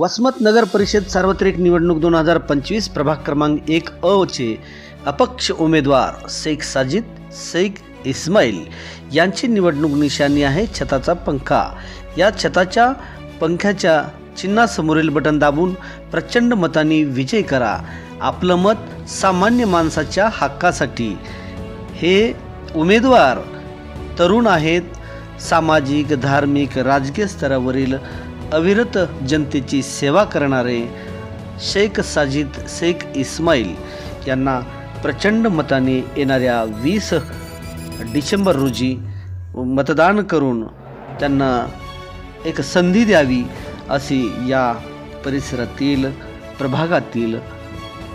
वसमत नगर परिषद सार्वत्रिक निवडणूक दोन हजार पंचवीस प्रभाग क्रमांक एक अ चे अपक्ष उमेदवार शेख साजिद शेख इस्माईल यांची निवडणूक निशाणी आहे छताचा पंखा. या छताच्या पंख्याच्या चिन्हासमोरील बटन दाबून प्रचंड मतांनी विजय करा. आपलं मत सामान्य माणसाच्या हक्कासाठी. हे उमेदवार तरुण आहेत. सामाजिक धार्मिक राजकीय स्तरावरील अविरत जनतेची सेवा करणारे शेख साजिद शेख इस्माईल यांना प्रचंड मताने येणाऱ्या वीस डिसेंबर रोजी मतदान करून त्यांना एक संधी द्यावी अशी या परिसरातील प्रभागातील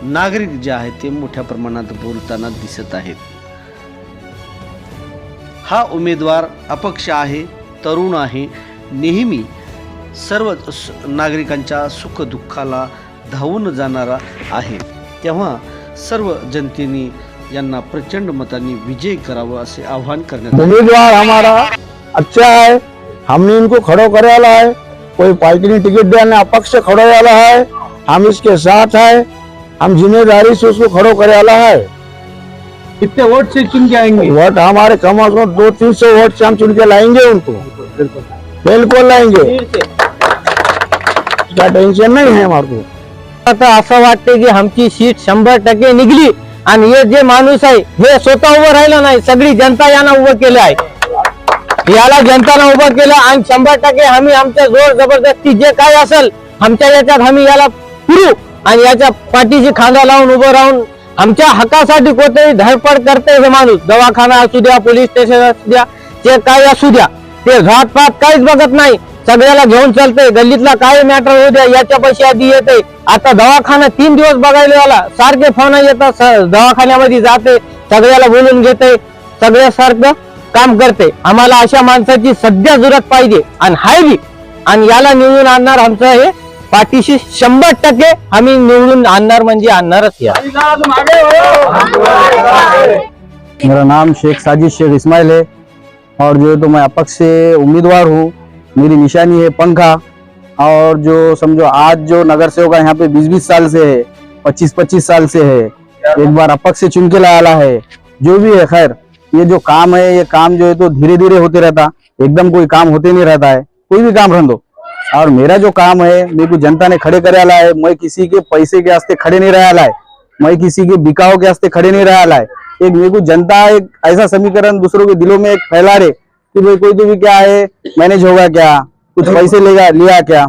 नागरिक जे आहेत ते मोठ्या प्रमाणात बोलताना दिसत आहेत. हा उमेदवार अपक्ष आहे तरुण आहे नेहमी सर्व नागरिकांच्या सुखदुःखाला धावून जाणारा आहे. तेव्हा सर्व जनतेने यांना प्रचंड मतांनी विजय करावं असे आवाहन करण्यात आले. उम्मीदवार हमारा अच्छा है हमने इनको खड़ो कराला है कोई पार्टी ने टिकट दिया अपक्ष खड़ो वाला है हम इसके साथ है हम जिम्मेदारी से उसको खड़ो कराला है। कितने वोट से चुन के आएंगे? वोट हमारे कम अज कम दो तीन सौ वोट से हम चुन के लाएंगे उनको। बिल्कुल लाएंगे। उसका टेंशन नहीं है हमारे आता असं वाटते की आमची सीट शंभर टक्के निघली आणि हे जे माणूस आहे हे स्वतः उभं राहिलं नाही सगळी जनता यांना उभं केलं आहे. याला जनतानं उभं केलं आणि शंभर टक्के आम्ही आमच्या जोर जबरदस्ती जे काय असेल आमच्या याच्यात आम्ही याला पुरू आणि याच्या पाठीशी खांदा लावून उभं राहून आमच्या हक्कासाठी कोणतेही धडपड करते हे माणूस. दवाखाना असू द्या पोलीस स्टेशन असू द्या जे काय असू द्या. ते घातपात काहीच बघत नाही. सगळ्याला घेऊन चालते गल्लीतला काय मॅटर होऊ द्या याच्या पैसे आधी येते आता दवाखाना तीन दिवस बघायला आला. सारखे फोन येतात दवाखान्यामध्ये जाते. सगळ्याला बोलून घेते. सगळ्यासारखं काम करते. आम्हाला अशा माणसाची सध्या जरूरत पाहिजे आणि हाय बी आणि याला निवडून आणणार आमचं हे पाठीशी शंभर टक्के आम्ही निवडून आणणार म्हणजे आणणारच या. मेरा नाम शेख साजिद शेख इस्माइल है। और जो है तो मैं अपक्ष से उम्मीदवार हूँ मेरी निशानी है पंखा। और जो समझो आज जो नगर सेवक यहाँ पे 20-20 साल से है 25-25 साल से है। एक बार अपक्ष से चुन के लाया है। जो भी है खैर ये जो काम है ये काम जो है तो धीरे धीरे होते रहता। एकदम कोई काम होते नहीं रहता है। कोई भी काम रह दो और मेरा जो काम है मेरे को जनता ने खड़े करे है। मैं किसी के पैसे के वास्ते खड़े नहीं रहा है। मैं किसी के बिकाव के वास्ते खड़े नहीं रहा है। एक मेरे को जनता एक ऐसा समीकरण दूसरों के दिलों में एक फैला रहे कि भाई कोई तो भी क्या है मैनेज होगा क्या? कुछ पैसे लेगा लिया क्या?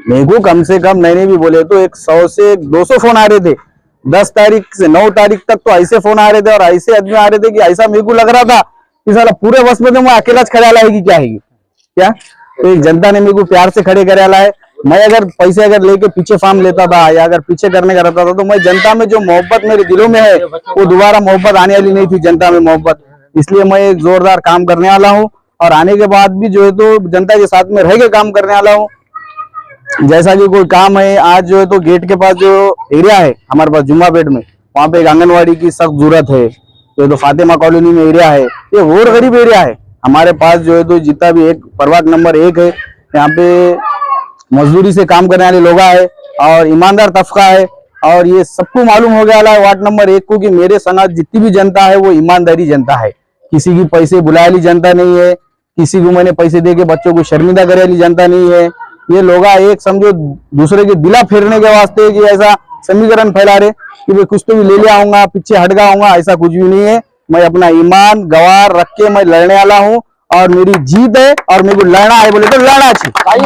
मेरे को कम से कम मैंने भी बोले तो एक सौ से दो सौ फ़ोन आ रहे थे। दस तारीख से नौ तारीख तक तो ऐसे फ़ोन आ रहे थे और ऐसे आदमी आ रहे थे कि ऐसा मेरे को लग रहा था कि साला पूरे बस में तो मैं अकेला खड़ा लाएगी क्या है क्या? तो एक जनता ने मेरे को प्यार से खड़े करे है। मैं अगर पैसे अगर लेके पीछे फार्म लेता था या अगर पीछे करने का रहता था तो मैं जनता में जो मोहब्बत मेरे दिलों में है, वो दोबारा मोहब्बत आने वाली नहीं थी जनता में मोहब्बत। इसलिए मैं एक जोरदार काम करने वाला हूँ और आने के बाद भी जो है तो जनता के साथ में रह के काम करने वाला हूँ। जैसा कि कोई काम है, आज जो है तो गेट के पास जो एरिया है, हमारे पास जुम्मा पेट में, वहाँ पे एक आंगनबाड़ी की सख्त ज़रूरत है। जो तो फातिमा कॉलोनी में एरिया है, ये और गरीब एरिया है। हमारे पास जो है तो जितना भी एक प्रभाग नंबर एक है, यहाँ पे मजदूरी से काम करने वाले लोग है और ईमानदार तबका है और ये सबको मालूम हो गया है, वार्ड नंबर एक को कि मेरे संग जितनी भी जनता है, वो ईमानदारी जनता है। किसी की पैसे वाली जनता नहीं है, किसी को मैंने पैसे दे के बच्चों को शर्मिंदा करे जनता नहीं है। ये लोग एक समझो दूसरे के दिला फेरने के वास्ते कि ऐसा समीकरण फैला रहे कि भाई कुछ तो भी ले लिया आऊँगा, पीछे हट गया ऐसा कुछ भी नहीं है। मैं अपना ईमान, गवार रख के मैं लड़ने वाला हूँ। और मेरी जीत है और मेरे को लड़ना है बोले तो लड़ना चाहिए